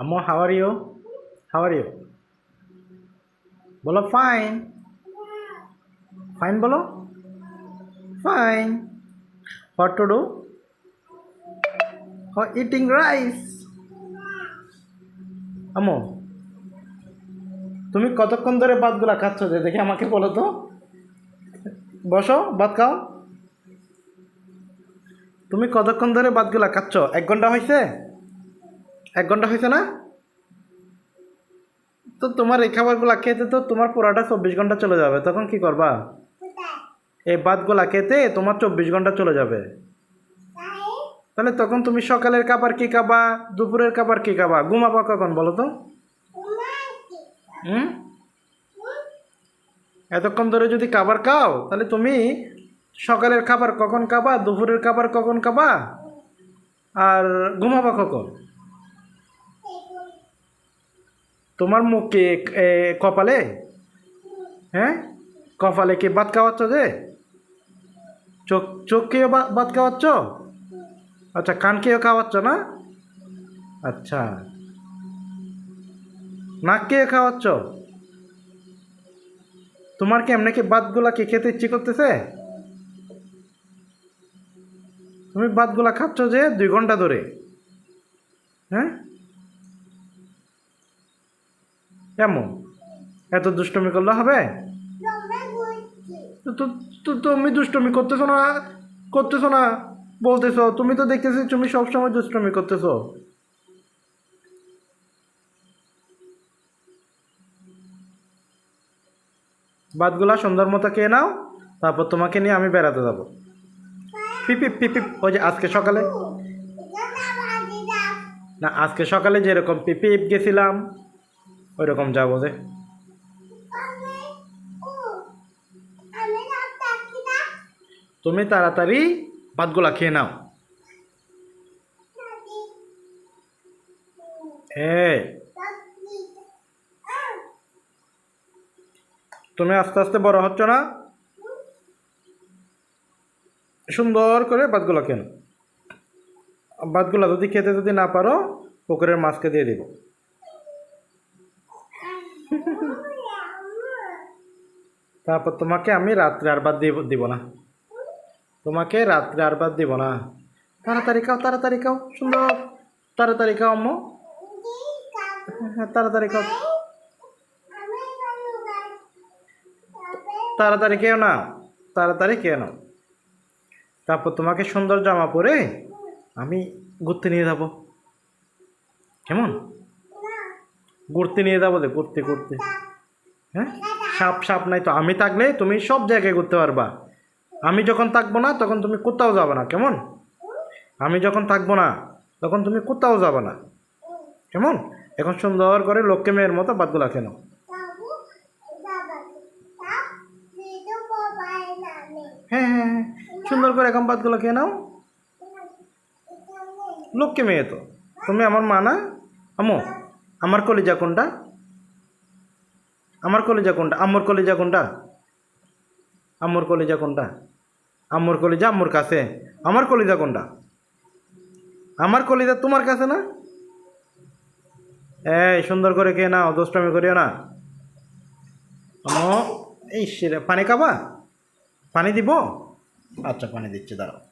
আম্মু how are you how are you বলো fine fine বলো fine what to do eating rice আম্মু তুমি কতক্ষণ ধরে ভাতগুলা খাচ্ছ? যে দেখে আমাকে বলো তো। বসো, ভাত খাও। তুমি কতক্ষণ ধরে ভাতগুলা খাচ্ছ? এক ঘণ্টা হয়েছে এক ঘণ্টা হয়েছে না? তো তোমার এই খাবারগুলা খেতে তো তোমার পুরাটা চব্বিশ ঘণ্টা চলে যাবে তখন কি করবা? এই ভাতগুলা খেতে তোমার চব্বিশ ঘণ্টা চলে যাবে। তাহলে তখন তুমি সকালের খাবার কি খাবা দুপুরের খাবার কি খাবা? ঘুমাবা কখন বলো তো? হুম? এতক্ষণ ধরে যদি খাবার খাও তাহলে তুমি সকালের খাবার কখন খাবা দুপুরের খাবার কখন খাবা? আর ঘুমাবা কখন? তোমার মুখে কপালে? হ্যাঁ? কপালে কি ভাত খাওয়াচ্ছ যে? চোখ চোখ খেয়ে বা- ভাত খাওয়াচ্ছ? আচ্ছা কান খেয়েও খাওয়াচ্ছ না? আচ্ছা। নাক খেয়ে খাওয়াচ্ছ? তোমার কি এমনি কি ভাতগুলা কি খেতে ইচ্ছে করতেছে? তুমি ভাতগুলা খাচ্ছ যে দুই ঘণ্টা ধরে। হ্যাঁ? কেমন? এত দুষ্টমি করলে হবে? তো তুমি দুষ্টমি করতেছো না করতেছো না, বলতেছো, তুমি তো দেখতেছি তুমি সবসময় দুষ্টমি করতেছো। বাদগুলা সুন্দর মতো খেয়ে নাও, তারপর তোমাকে নিয়ে আমি বেড়াতে যাব। পিপিপ পিপিপ ওই যে আজকে সকালে না, আজকে সকালে যেরকম পিপিপ গেছিলাম। ওই রকম যাব যে তুমি তাড়াতাড়ি ভাতগুলা খেয়ে নাও। হ্যাঁ তুমি আস্তে আস্তে বড় হচ্ছ না? সুন্দর করে ভাতগুলা কেন ভাতগুলা যদি খেতে যদি না পারো, পুকুরের মাছকে দিয়ে দিব। তারপর তোমাকে আমি রাত্রে আর ভাত দিব দিব না। তোমাকে রাত্রে আর ভাত দিব না। তাড়াতাড়ি খাও তাড়াতাড়ি খাও, সুন্দর। তাড়াতাড়ি খাও, আম্মু। হ্যাঁ তাড়াতাড়ি খাও। তাড়াতাড়ি খেও না, তাড়াতাড়ি খেয়ে না তারপর তোমাকে সুন্দর জামা পরে আমি ঘুরতে নিয়ে যাব। কেমন? ঘুরতে নিয়ে যাব যে ঘুরতে ঘুরতে হ্যাঁ? সাপ সাপ নাই তো। আমি থাকলে তুমি সব জায়গায় ঘুরতে পারবা। আমি যখন থাকব না, তখন তুমি কোথাও যাবে না। কেমন? আমি যখন থাকব না, তখন তুমি কোথাও যাবে না। কেমন? এখন সুন্দর করে লক্ষ্মী মেয়ের মতো বাদগুলা কেন হ্যাঁ হ্যাঁ হ্যাঁ। সুন্দর করে এখন বাদগুলো খেয়ে নাও। লক্ষ্মী মেয়ে তো। তুমি আমার মা না? আমো আমার কলিজা কোনটা? আমার কলিজা কোনটা? আম্মুর কলিজা কোনটা? আম্মুর কলিজা কোনটা? আম্মুর কলিজা আম্মুর কাছে। আমার কলিজা কোনটা? আমার কলিজা তোমার কাছে না? এই, সুন্দর করে খেয়ে নাও, দুষ্টামি করিও না। আমো এই পানি খাবা? পানি দিব? আচ্ছা পানি দিচ্ছি, দাঁড়াও।